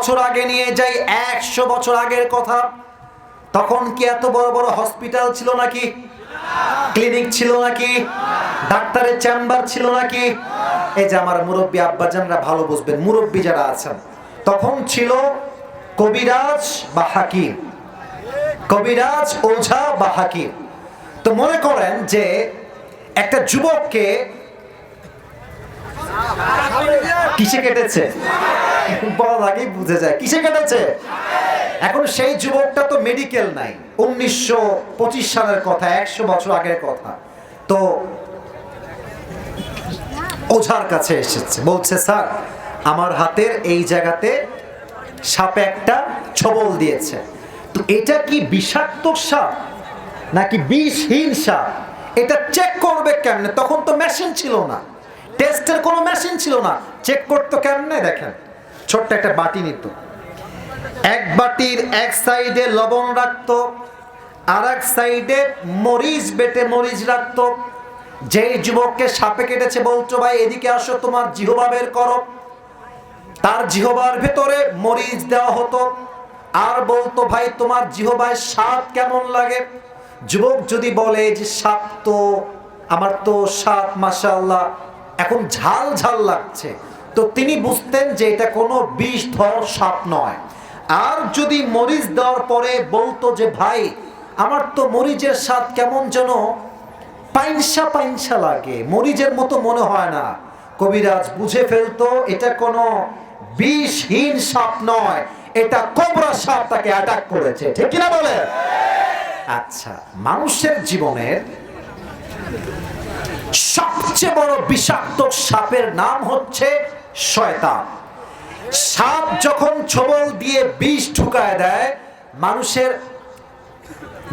বছর আগে নিয়ে যাই, একশো বছর আগের কথা। তখন কি এত বড় বড় হসপিটাল ছিল নাকি? ক্লিনিক ছিল নাকি? ডাক্তারের চেম্বার ছিল নাকি? এই যে আমার মুরব্বী আব্বাজানরা ভালো বুঝবেন, মুরব্বী যারা আছেন, তখন ছিল কবিরাজ বা হাকিম। কবিরাজ, ওঝা বা হাকিম। তো মনে করেন যে একটা যুবককে কিসে কেটেছে? বলার আগেই বুঝে যায়। কিসে কেটেছে এখন সেই যুবকটা তো মেডিকেল নাই। উনিশশো পঁচিশ সালের কথা, একশো বছর আগের কথা। তো ওঝার কাছে এসেছে। বলছে, স্যার, আমার হাতের এই জায়গাতে সাপে একটা ছবল দিয়েছে। তো এটা কি বিষাক্ত সাপ নাকি বিষহীন সাপ? এটা চেক করবে কেমনে? তখন তো মেশিন ছিল না। টেস্টের কোনো মেশিন ছিল না। চেক করতো কেমনে, দেখেন। ছোট্ট একটা বাটি নিত। এক বাটির এক সাইডে লবণ রাখতো আর এক সাইডে মরিচ বেটে মরিচ রাখতো। যেই যুবককে সাপে কেটেছে বলছো ভাই, এদিকে আসো, তোমার জিহবা বের করো। তার জিহবার ভেতরে মরিচ দেওয়া হতো। আর বলতো, ভাই, তোমার জিহবায় স্বাদ কেমন লাগে? যুবক যদি বলে যে সাপ তো, আমার তো স্বাদ, মাশাআল্লাহ, এখন ঝাল ঝাল লাগছে। তো তিনি বুঝতেন যে এটা কোনো বিষ ধর সাপ নয়। আর যদি মরিচ দেওয়ার পরে বলতো যে, ভাই, আমার তো মরিচের স্বাদ কেমন যেন? পাইনসা পাইনসা লাগে, মরিচের মতো মনে হয় না। কবিরাজ বুঝে ফেলতো, এটা কোনো বিষহীন সাপ নয়, এটা কোবরা সাপ তাকে অ্যাটাক করেছে। ঠিক কিনা বলে? আচ্ছা মানুষের জীবনের সবচেয়ে বড় বিষাক্ত সাপের নাম হচ্ছে শয়তান। সাপ যখন ছবল দিয়ে বিষ ঢুকায় দেয়, মানুষের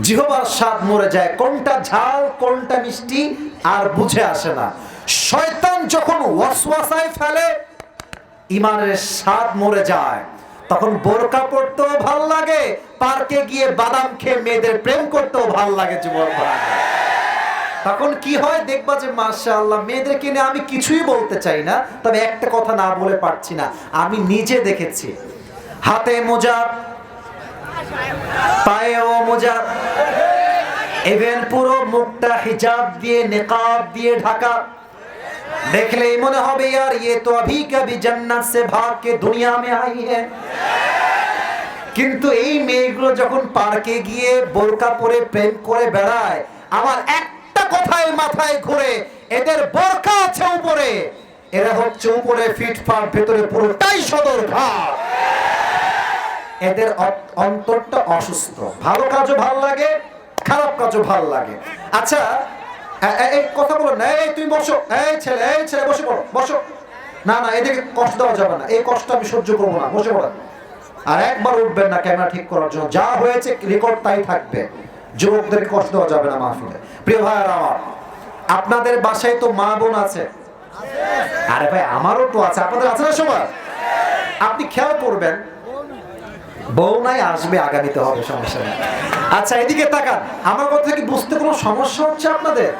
জিহবার স্বাদ মরে যায়। কোনটা ঝাল, কোনটা মিষ্টি আর বুঝে আসে না। শয়তান যখন ওয়াসওয়াসায় ফেলে, ইমানের স্বাদ মরে যায়। তখন বোরকা পড়তেও ভালো লাগে, পার্কে গিয়ে বাদাম খেয়ে মেয়েদের প্রেম করতেও ভালো লাগে ভাই তখন কি হয় দেখবা যে মাশাআল্লাহ মেয়েদেরকে নিয়ে আমি কিছুই বলতে চাই না তবে একটা কথা না বলে পারছি না আমি নিজে দেখেছি হাতে মোজা পায়েও মোজা ইভেন পুরো মুখটা হিজাব দিয়ে নেকাব দিয়ে ঢাকা দেখলেই মনে হবে यार ये तो अभी कभी जन्नत से भाग के दुनिया में आई है কিন্তু এই মেয়েগুলো যখন পার্কে গিয়ে বোরকা পরে প্রেম করে বেড়ায় আমার একটা কথাই মাথায় ঘুরে? এদের বোরকা আছে উপরে। এরা হচ্ছে উপরে ফিটফাট ভেতরে পুরোটাই সদর ঘাট। এদের অন্তরটা অসুস্থ। ভালো কাজও ভালো লাগে, খারাপ কাজও ভালো লাগে। আচ্ছা এই কথা বলো না। এই তুমি বসো। এই ছেলে এই ছেলে, বসে পড়ো, বসো। না না, এদিকে কষ্ট দেওয়া যাবে না। এই কষ্ট আমি সহ্য করব না। বসে পড়ো। আর একবার উঠবেন না ক্যামেরা ঠিক করার জন্য। যা হয়েছে রেকর্ড তাই থাকবে। যুবকদের কষ্ট দেওয়া যাবে না মাহফিলে। প্রিয় ভাইয়ার আমার, আপনাদের বাসায় তো মা বোন আছে। আরে ভাই, আমারও তো আছে। আপনাদের আছে না সবার? আপনি খেয়াল করবেন, বউ নাই, আসবে, আগামীতে হবে, সমস্যা নেই। আচ্ছা এদিকে তাকান। আমার কথা কি বুঝতে কোনো সমস্যা হচ্ছে আপনাদের?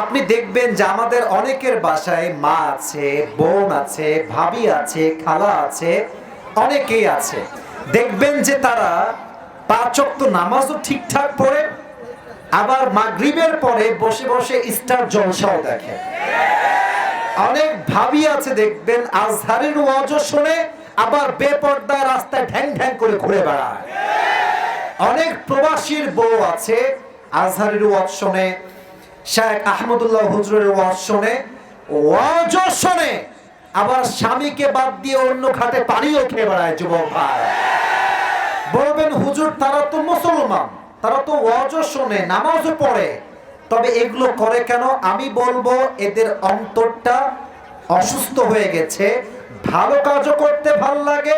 আপনি দেখবেন যে আমাদের অনেকের বাসায় মা আছে, বোন আছে, ভাবি আছে, খালা আছে, অনেকেই আছে। দেখবেন যে তারা পাঁচ নামাজও ঠিকঠাক পড়ে আবার মাগরিবের পরে বসে বসে স্টার জলসাও দেখে। অনেক ভাবি আছে দেখবেন, আজহারের ওয়াজও শুনে, আবার বেপর্দা রাস্তায় ঢ্যাং ঢ্যাং করে ঘুরে বেড়ায়। অনেক প্রবাসীর বউ আছে, আজহারের ওয়াজ শুনে, শেখ আহমদুল্লাহ হুজুরের ওয়াজ শুনে, ওয়াজও শুনে, আবার স্বামীকে বাদ দিয়ে অন্য ঘাটে পানিও খেয়ে বেড়ায় যুবক ভাই। বলবেন, হুজুর, তারা তো মুসলমান। তারা তো ওয়াজও শোনে, নামাজও পড়ে। তবে এগুলো করে কেন? আমি বলব, এদের অন্তরটা অসুস্থ হয়ে গেছে। ভালো কাজও করতে ভালো লাগে,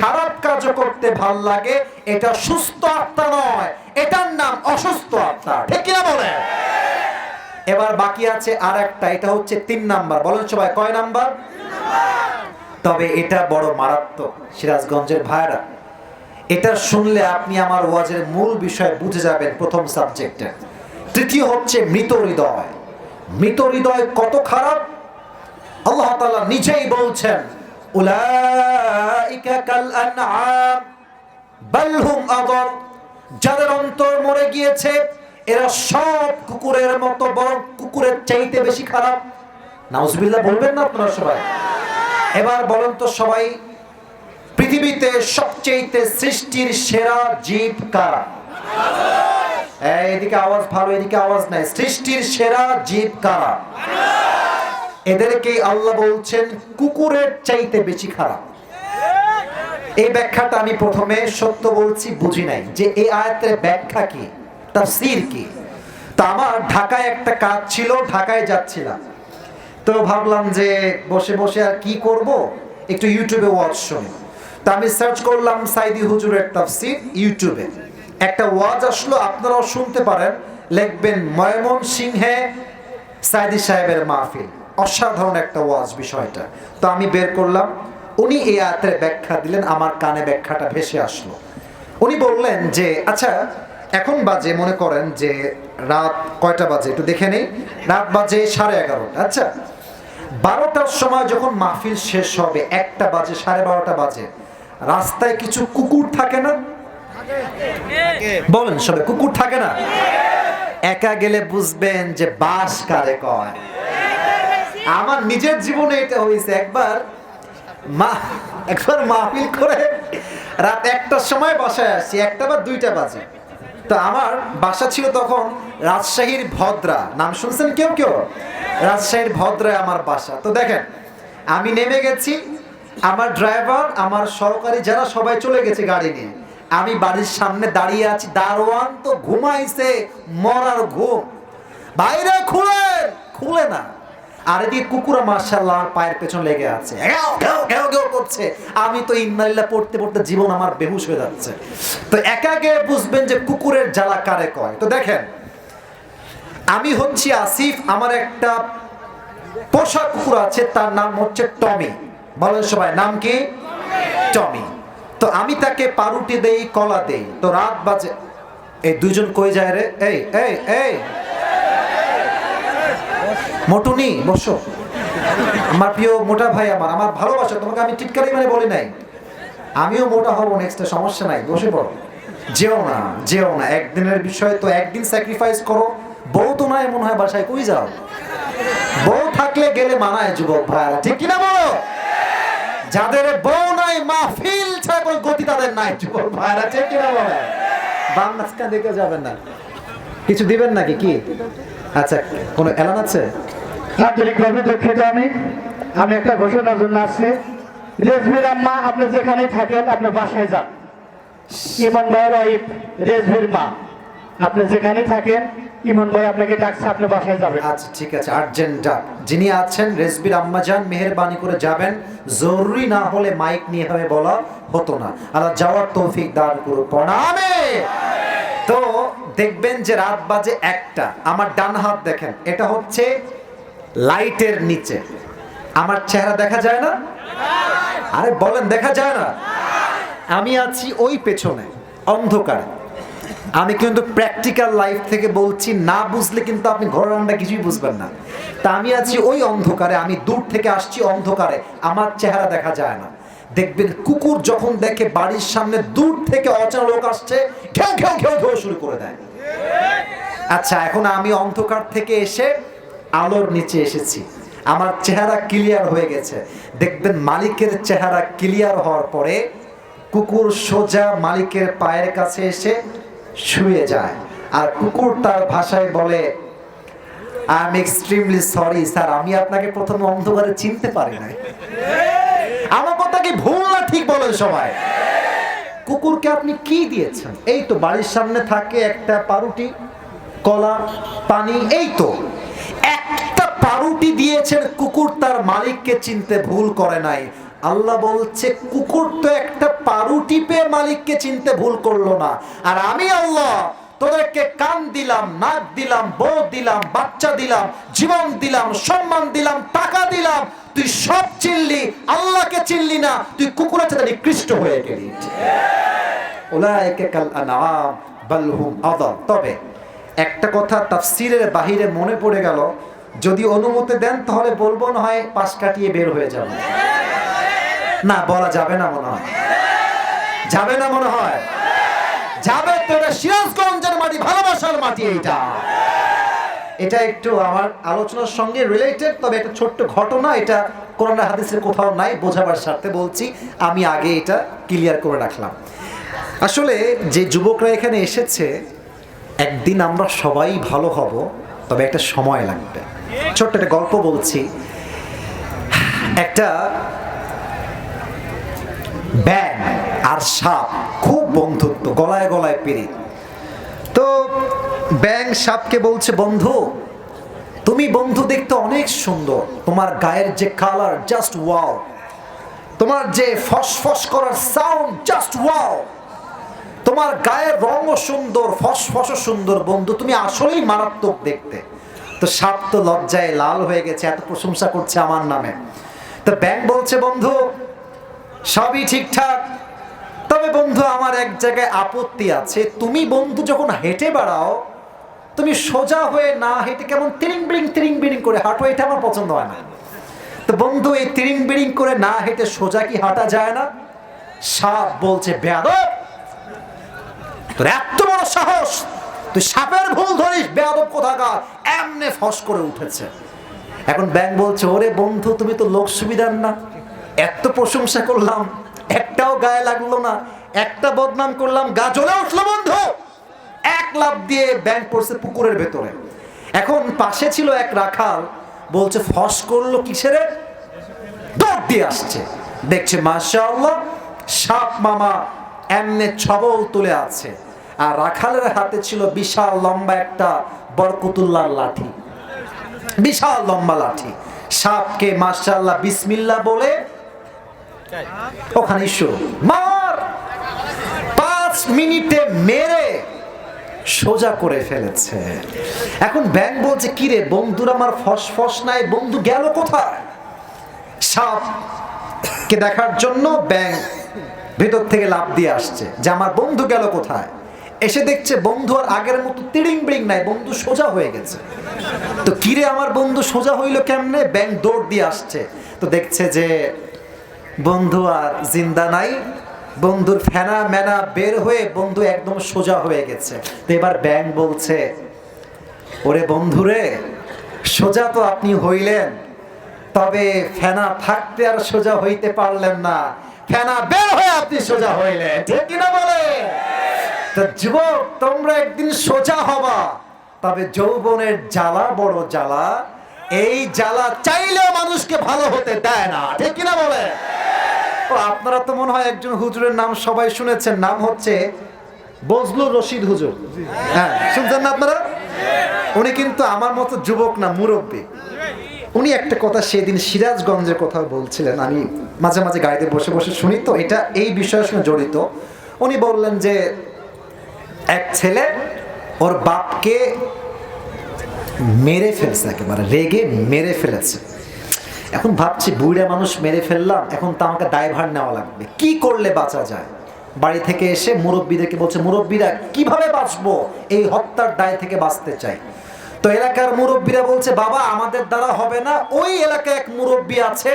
খারাপ কাজও করতে ভালো লাগে। এটা সুস্থ আত্মা নয়, এটার নাম অসুস্থ আত্মা, ঠিক কিনা বলে? এবার বাকি আছে আর একটা এটা হচ্ছে তিন নাম্বার। বলেন সবাই, কয় নাম্বার? তবে এটা বড় মারাত্মক, সিরাজগঞ্জের ভাইরা। এটা শুনলে আপনি আমার ওয়াজের মূল বিষয় বুঝে যাবেন প্রথম সাবজেক্টে। তৃতীয় হচ্ছে মৃত হৃদয়। মৃত হৃদয় কত খারাপ? আল্লাহ তাআলা নিজেই বলছেন যাদের অন্তর মরে গিয়েছে, এরা সব কুকুরের মতো, বরং কুকুরের চাইতে বেশি খারাপ। নাউজুবিল্লাহ, বলবেন না আপনারা সবাই? এবার বলেন তো সবাই পৃথিবীতে সবচেয়ে সৃষ্টির সেরা জীব কারা? এদিকে আওয়াজ ভালো, এদিকে আওয়াজ নাই। সৃষ্টির সেরা জীব কারা? এদেরকে আল্লাহ বলছেন, কুকুরের চাইতে বেশি খারাপ। এই ব্যাখ্যাটা আমি প্রথমে সত্য বলছি, বুঝি নাই। যে এই আয়াতের ব্যাখ্যা কি? তাফসীর কি? তা আমার ঢাকায় একটা কাজ ছিল, ঢাকায় যাচ্ছিলাম। তো ভাবলাম যে বসে বসে আর কি করব? একটু ইউটিউবে ওয়াচ শুনি। তো আমি সার্চ করলাম সাইদি হুজুরের তাফসীর ইউটিউবে। একটা ওয়াজ আসলো, আপনারাও শুনতে পারেন। লিখবেন, ময়মন সিংহে সাইদি সাহেবের মাহফিল। অসাধারণ একটা ওয়াজ বিষয়টা। তো আমি বের করলাম। উনি এই আয়াতের ব্যাখ্যা দিলেন, আমার কানে ব্যাখ্যাটা ভেসে আসলো। উনি বললেন যে আচ্ছা এখন বাজে, মনে করেন যে রাত কয়টা বাজে? একটু দেখে নেই। রাত বাজে সাড়ে এগারোটা। আচ্ছা বারোটার সময় যখন মাহফিল শেষ হবে, একটা বাজে, সাড়ে বারোটা বাজে। রাস্তায় কিছু কুকুর থাকে না? বলেন সবে কুকুর থাকে না? একা গেলে বুঝবেন যে বাস কারে কয়। আমার নিজের জীবনে এটা হয়েছে, একবার মা, একবার মাহফিল করে রাত একটার সময় বাসায় আসছি, একটা বা দুইটা বাজে। তো আমার বাসা ছিল তখন রাজশাহীর ভদ্রা। নাম শুনছেন কেউ কেউ? রাজশাহীর ভদ্রায় আমার বাসা। তো দেখেন, আমি নেমে গেছি আমার ড্রাইভার আমার সহকারী যারা সবাই চলে গেছে গাড়ি নিয়ে, আমি বাড়ির সামনে দাঁড়িয়ে আছি। দারোয়ান তো ঘুমাইছে, মরার ঘুম। বাইরে খুলে খুলে না। আর এদিকে কুকুরা মার্শাল্লাহ পায়ের পেছন লেগে আছে। করছে। আমি তো ইন্নালিল্লাহ পড়তে পড়তে জীবন আমার বেহুশ হয়ে যাচ্ছে। তো একা গিয়ে বুঝবেন যে কুকুরের জ্বালা কারে কয়। তো দেখেন, আমি হচ্ছি আসিফ, আমার একটা পোষা কুকুর আছে, তার নাম হচ্ছে টমি। বলেন সবাই নাম কি? টমি। তো আমি তাকে পাউরুটি দেই, কলা দেই। তো রাত বাজে। এই দুইজন কই যায় রে? এই এই এই। মোটুনি, বসো। আমার প্রিয় মোটা ভাই আমার আমার ভালোবাসা। তোমাকে আমি টিটকারি মানে বলি নাই। আমিও মোটা হব নেক্সট সমস্যা নাই, বসে পড়ো। যেও না যেও না। একদিনের বিষয় তো একদিন স্যাক্রিফাইস করো। বউ তো নাই মনে হয়, বাসায় কই যাও? বউ থাকলে গেলে মানায় যুবক ভাইরা ঠিক কিনা বলো? যাদের বউ নাই মাহফিল ছাড়া কোনো গতি তাদের নাই। যুবক ভাইরা ঠিক কিনা বলে? মাঝখান দিকে যাবেন না। কিছু দিবেন নাকি? কি? আচ্ছা কোনো এলান আছে? আন্তরিকভাবে দুঃখিত আমি। আমি একটা ঘোষণার জন্য আসছি। রেজভির আম্মা আপনি যেখানে থাকেন আপনি বাসায় যান। ইমন ভাইয়ের রেজভির মা। আপনি যেখানে থাকেন, ইমন ভাই আপনাকে ডাকছে, আপনি বাসায় যাবেন। আচ্ছা ঠিক আছে আর্জেন্ট যিনি আছেন, রেসবির আম্মাজান, মেহেরবানি করে যাবেন। জরুরি না হলে মাইক নিয়ে হবে বলা হতো না। আল্লাহ যাওয়ার তৌফিক দান করুন প্রণামে তো দেখবেন যে রাত বাজে একটা। আমার ডান হাত দেখেন, এটা হচ্ছে লাইটের নিচে। আমার চেহারা দেখা যায় না? আরে বলেন, দেখা যায় না? আমি আছি ওই পেছনে, অন্ধকারে। আমি কিন্তু প্র্যাকটিক্যাল লাইফ থেকে বলছি, না বুঝলে কিন্তু আপনি ঘর রান্না কিছুই বুঝবেন না। তা আমি আছি ওই অন্ধকারে, আমি দূর থেকে আসছি অন্ধকারে, আমার চেহারা দেখা যায় না। দেখবেন কুকুর যখন দেখে বাড়ির সামনে দূর থেকে অচেনা লোক আসছে, ঘেউ ঘেউ ঘেউ ঘেউ শুরু করে দেয়। আচ্ছা এখন আমি অন্ধকার থেকে এসে আলোর নিচে এসেছি। আমার চেহারা ক্লিয়ার হয়ে গেছে। দেখবেন মালিকের চেহারা ক্লিয়ার হওয়ার পরে কুকুর সোজা মালিকের পায়ের কাছে এসে শুয়ে যায়। আর কুকুর তার ভাষায় বলে I am extremely sorry sir, আমি আপনাকে প্রথমে অন্ধকারে চিনতে পারি নাই। আমার কথা কি ভুল না ঠিক বলেন সবাই? কুকুরকে আপনি কি দিয়েছেন? এই তো বাড়ির সামনে থাকে একটা পাউরুটি কলা, পানি, এই তো। একটা পাউরুটি দিয়েছেন, কুকুর তার মালিককে চিনতে ভুল করে নাই। আল্লাহ বলছে, কুকুর তো একটা পাউরুটি পেয়ে মালিককে চিনতে ভুল করল না। আর আমি আল্লাহ তোদেরকে কান দিলাম, নাক দিলাম, বউ দিলাম, বাচ্চা দিলাম, জীবন দিলাম, সম্মান দিলাম, টাকা দিলাম। তুই সব চিনলি, আল্লাহকে চিনলি না, তুই কুকুরের সাথে নিকৃষ্ট হয়ে গেলি। তবে একটা কথা তাফসিরের বাহিরে মনে পড়ে গেল, যদি অনুমতি দেন তাহলে বলব না হয় পাশ কাটিয়ে বের হয়ে যাবে। না, বলা যাবে না মনে হয়। যাবে না মনে হয়? যাবে তো এটা সিরাজগঞ্জের মাটি, ভালোবাসার মাটি এইটা। এটা একটু আমার আলোচনার সঙ্গে রিলেটেড তবে একটা ছোট্ট ঘটনা, এটা কোরআন হাদিসের কোথাও নাই, বোঝাবার স্বার্থে বলছি, আমি আগে এটা ক্লিয়ার করে রাখলাম। আসলে যে যুবকরা এখানে এসেছে, একদিন আমরা সবাই ভালো হব, তবে একটা সময় লাগবে। ছোট্ট একটা গল্প বলছি। একটা ব্যাং আর সাপ খুব বন্ধুত্ব, গলায় গলায় পেরে তো ব্যাং সাপকে বলছে, বন্ধু, তুমি বন্ধু দেখতে অনেক সুন্দর। তোমার গায়ের যে কালার জাস্ট ওয়াও তোমার যে ফসফস করার সাউন্ড জাস্ট ওয়াও তোমার গায়ের রঙও সুন্দর, ফসফসও সুন্দর, বন্ধু। তুমি আসলেই মারাত্মক দেখতে। তো সাপ তো লজ্জায় লাল হয়ে গেছে, এত প্রশংসা করছে আমার নামে। তো ব্যাং বলছে, বন্ধু সবই ঠিকঠাক। তবে বন্ধু, আমার এক জায়গায় আপত্তি আছে। তুমি বন্ধু যখন হেঁটে বেড়াও, তুমি সোজা হয়ে না হেঁটে কেমন তিরিং বিড়িং তিরিং বিড়িং করে হাঁটো, এটা আমার পছন্দ হয় না। তো বন্ধু, এই তিরিং বিড়িং করে না হেঁটে সোজা কি হাঁটা যায় না? সাপ বলছে, বেয়াদব, তোর এত বড় সাহস, তুই সাপের ভুল ধরিস, বেয়াদব কোথাকার? এমনে ফস করে উঠেছে। এখন ব্যাংক বলছে, ওরে বন্ধু, তুমি তো লোক সুবিধার না। এত প্রশংসা করলাম, একটাও গায়ে লাগল না, একটা বদনাম করলাম, গা জ্বলে উঠল বন্ধু। এক লাভ দিয়ে ব্যাংক পড়ছে পুকুরের ভেতরে। এখন পাশে ছিল এক রাখাল, বলছে, ফস করল কিসের দৌড় দিয়ে আসছে। দেখছে, মাশাআল্লাহ, সাপ মামা এমনে ছবল তুলে আছে। আর রাখালের হাতে ছিল বিশাল লম্বা একটা বরকতুল্লার লাঠি। বিশাল লম্বা লাঠি। সাপকে মাশাআল্লাহ বিসমিল্লাহ বলে ওখানে শুরু মার! পাঁচ মিনিটে মেরে সোজা করে ফেলেছে। এখন ব্যাং বলছে কিরে বন্ধুর আমার ফস ফস নাই, বন্ধু গেল কোথায়? সাপকে দেখার জন্য ব্যাংক ভেতর থেকে লাভ দিয়ে আসছে, যে আমার বন্ধু গেল কোথায়? এসে দেখছে বন্ধু আর আগের মতো তিড়িং বিড়িং নাই, বন্ধু সোজা হয়ে গেছে। তো কিরে আমার বন্ধু সোজা হইল কেমনে? ব্যাংক দৌড় দিয়ে আসছে। তো দেখছে যে বন্ধু আর জিন্দা নাই। বন্ধুর ফেনা মেনা বের হয়ে বন্ধু একদম সোজা হয়ে গেছে। তো এবার ব্যাং বলছে, ওরে বন্ধুরে, সোজা তো আপনি হইলেন, তবে ফেনা থাকতে আর সোজা হইতে পারলেন না। ফেনা বের হয়ে আপনি সোজা হইলেন। ঠিক কিনা বলে? তো যুবক, তোমরা একদিন সোজা হবা, তবে যৌবনের জ্বালা বড় জ্বালা, এই জ্বালা চাইলেও মানুষকে ভালো হতে দেয় না। ঠিক কিনা বলে? আপনারা তো মনে হয় একজন হুজুরের নাম সবাই শুনেছেন। নাম হচ্ছে বজলুর রশিদ হুজুর। হ্যাঁ শুনছেন না আপনারা? উনি কিন্তু আমার মতো যুবক না, মুরব্বী। উনি একটা কথা সেদিন সিরাজগঞ্জের কথা বলছিলেন। আমি মাঝে মাঝে গাড়িতে বসে বসে শুনি তো, এটা এই বিষয়ের সঙ্গে জড়িত। উনি বললেন যে, এক ছেলে ওর বাপকে মেরে ফেলছে একেবারে, রেগে মেরে ফেলেছে। এখন ভাবছি বুড়া মানুষ মেরে ফেললাম, এখন তো আমাকে দায়ভার নেওয়া লাগবে। কি করলে বাঁচা যায়? বাড়ি থেকে এসে মুরব্বীদেরকে বলছে, মুরব্বীরা, কীভাবে বাঁচবো? এই হত্যার দায় থেকে বাঁচতে চাই। তো এলাকার মুরব্বীরা বলছে, বাবা, আমাদের দ্বারা হবে না। ওই এলাকায় এক মুরব্বী আছে,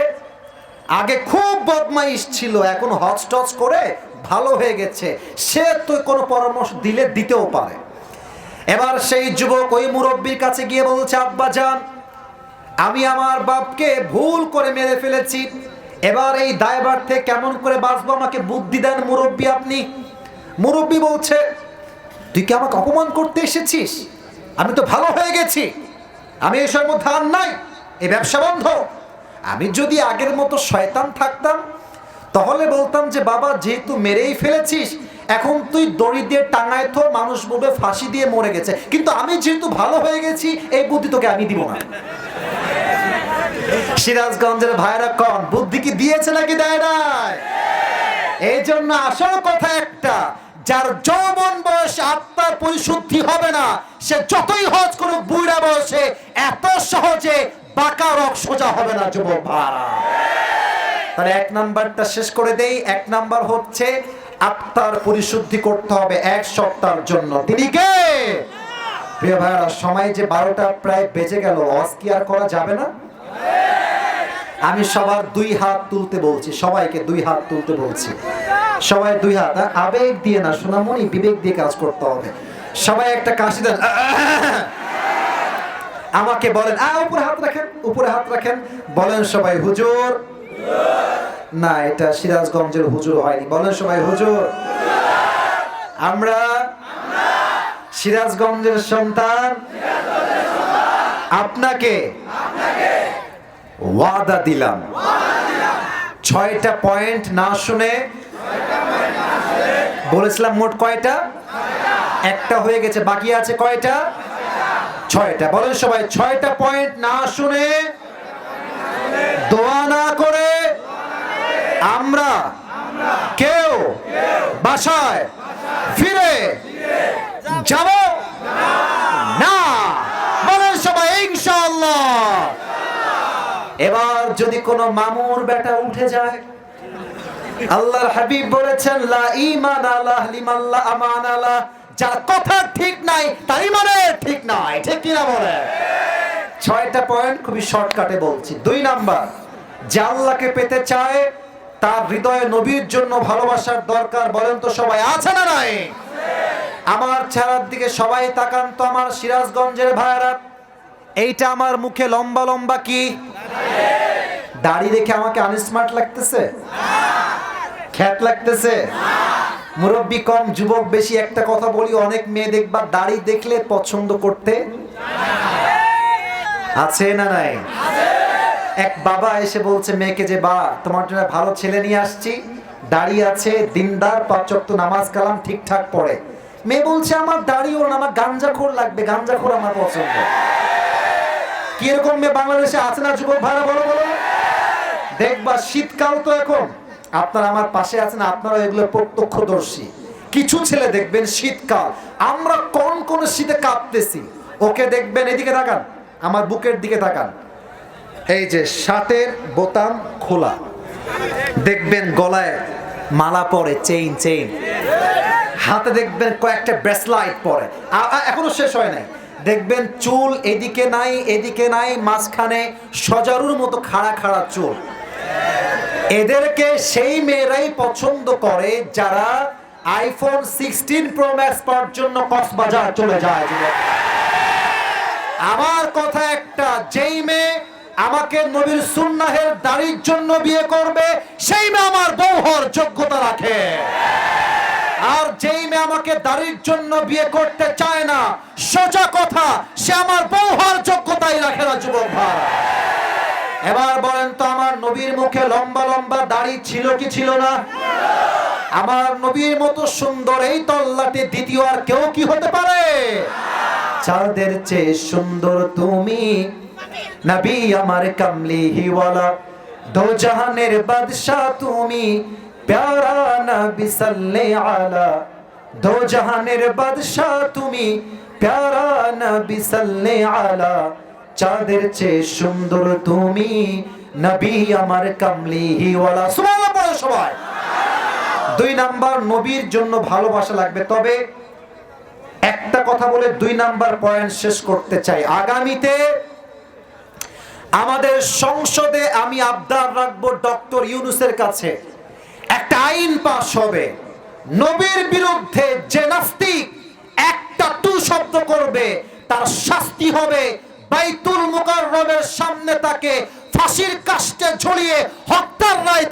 আগে খুব বদমাইশ ছিল, এখন হচটচ করে ভালো হয়ে গেছে। সে তো কোনো পরামর্শ দিলে দিতেও পারে। এবার সেই যুবক ওই মুরব্বীর কাছে গিয়ে বলছে, আব্বা, যান। আমি আমার বাপকে ভুল করে মেরে ফেলেছি। এবার এই দায়বার থেকে কেমন করে বাঁচবো আমাকে বুদ্ধি দেন মুরব্বী আপনি? মুরব্বী বলছে, তুই কি আমাকে অপমান করতে এসেছিস? আমি তো ভালো হয়ে গেছি। আমি এসবের মধ্যে আর নাই। এই ব্যবসা বন্ধ। আমি যদি আগের মতো শয়তান থাকতাম, তাহলে বলতাম যে, বাবা, যেহেতু মেরেই ফেলেছিস, এখন তুই দড়ি দিয়ে টাঙায় তো মানুষ বলবে ফাঁসি দিয়ে মরে গেছে। কিন্তু আমি যেহেতু ভালো হয়ে গেছি, এই বুদ্ধি তোকে আমি দিব না। সিরাজগঞ্জের ভাইরা কন, বুদ্ধি কি দিয়েছে নাকি দেয় নাই? এই জন্য আসল কথা একটা, যার যৌবন বয়সে আত্মার পরিশুদ্ধি হবে না, সে যতই হজ করুক, বুড়া বয়সে এত সহজে বাঁকা রক সোজা হবে না, যুবক ভাড়া তাহলে এক নাম্বারটা শেষ করে দেই, এক নাম্বার হচ্ছে আত্মার পরিশুদ্ধি করতে হবে এক সপ্তাহের জন্য। তিনি কে? প্রিয় ভাইরা, সময় যে বারোটা প্রায় বেজে গেল অস আর করা যাবে না? আমি সবার দুই হাত তুলতে বলছি, সবাইকে দুই হাত তুলতে বলছি। সবাই দুই হাত আবেগ দিয়ে না, সোনামণি বিবেক দিয়ে কাজ করতে হবে। সবাই একটা কাশি দেন। আমাকে বলেন আ উপরে হাত রাখেন, উপরে হাত রাখেন। বলেন সবাই, হুজুর। না, এটা সিরাজগঞ্জের হুজুর হয়নি। বলেন সবাই, হুজুর। আমরা সিরাজগঞ্জের সন্তান। আপনাকে ওয়াদা দিলাম। ছয়টা পয়েন্ট না শুনে বলেছিলাম মোট কয়টা? একটা হয়ে গেছে, বাকি আছে কয়টা? ছয়টা। বলেন সবাই, ছয়টা পয়েন্ট না শুনে দোয়া না করে আমরা কেউ বাসায় ফিরে যাব না বলেন সবাই ইনশাআল্লাহ কোনো মামুর বেটা উঠে যায়। আল্লাহর হাবিব বলেছেন, লা ঈমান আলাহ লিমাল্লা আমান আলাহ যার কথা ঠিক নাই তার ইমানের ঠিক নাই। ঠিক কিনা বলে? ছয়টা পয়েন্ট খুবই শর্টকাটে বলছি। দুই নাম্বার, যে আল্লাহকে পেতে চায়, তার হৃদয়ে নবীর জন্য ভালোবাসার দরকার বলেন তো সবাই। আছে না নাই? আমার চেহারার দিকে সবাই তাকান তো আমার সিরাজগঞ্জের ভাইয়ারা। এইটা আমার মুখে লম্বা লম্বা কি? দাড়ি রেখে আমাকে আনস্মার্ট লাগতেছে? খ্যাত লাগতেছে? মুরব্বী কম, যুবক বেশি, একটা কথা বলি, অনেক মেয়ে দেখবা দাড়ি দেখলে পছন্দ করতে আছে না নাই? এক বাবা এসে বলছে, মেয়েকে যে বা, তোমার জন্য ভালো ছেলে নিয়ে আসছি, দাড়ি আছে, দিনদার পাঁচক নামাজ কালাম, ঠিকঠাক পড়ে। মেয়ে বলছে, আমার দাড়ি ওর আমার গাঞ্জাখোর লাগবে, গাঞ্জাখোর আমার পছন্দ। কীরকম মেয়ে বাংলাদেশে আছে না, যুবক ভাড়া বলো বলো? দেখবা শীতকাল তো এখন। আপনারা আমার পাশে আছেন, আপনারা এগুলো প্রত্যক্ষদর্শী। কিছু ছেলে দেখবেন শীতকাল। আমরা কোন কোন শীতে কাঁপতেছি। ওকে দেখবেন, এদিকে তাকান। আমার বুকের দিকে তাকান। এই যে শার্টের বোতাম খোলা। দেখবেন গলায় মালা পরে, চেইন চেইন। হাতে দেখবেন কয়েকটা ব্রেসলাইট পরে। এখনও শেষ হয় নাই। দেখবেন চুল এদিকে নাই এদিকে নাই, মাঝখানে সজারুর মতো খাড়া খাড়া চুল। এদেরকে সেই মেয়েরাই পছন্দ করে যারা আইফোন সিক্সটিন প্রো ম্যাক্স পাওয়ার জন্য কক্সবাজার চলে যায়। আমার কথা একটা, যেই মেয়ে আমাকে নবীর সুন্নাহের দাড়ির জন্য বিয়ে করবে, সেই মেয়ে আমার বউ হওয়ার যোগ্যতা রাখে। আর যেই মেয়ে আমাকে দাড়ির জন্য বিয়ে করতে চায় না, সোজা কথা, সে আমার বউ হওয়ার যোগ্যতাই রাখে না, যুবক ভাই। এবার বলেন তো, আমার নবীর মুখে লম্বা লম্বা দাড়ি ছিল কি ছিল না? আমার নবীর মতো সুন্দর এই তল্লাটে দ্বিতীয় আর কেউ কি হতে পারে? চাঁদের চেয়ে সুন্দর তুমি নবী আমার কামলি হিওয়ালা দো জাহানের বাদশাহ তুমি প্যারা নবী সাল্লে আলা দো জাহানের বাদশাহ তুমি প্যারা নবী সাল্লে আলা চাঁদের চেয়ে সুন্দর তুমি, নবী আমার কামলি হিওয়ালা সুবহানাল্লাহ পড়ো সবাই। দুই নাম্বার, নবীর জন্য ভালোবাসা লাগবে। তবে একটা কথা বলে দুই নাম্বার পয়েন্ট শেষ করতে চাই। আগামীতে আমাদের সংসদে আমি আবদার রাখব ডক্টর ইউনুসের কাছে। একটা আইন পাস হবে। নবীর বিরুদ্ধে যে নাস্তিক একটা টু শব্দ করবে, তার শাস্তি হবে। বাইতুল মুকাররমের সামনে তাকে ফাঁসির কাস্টে ঝুলিয়ে হত্যার রায়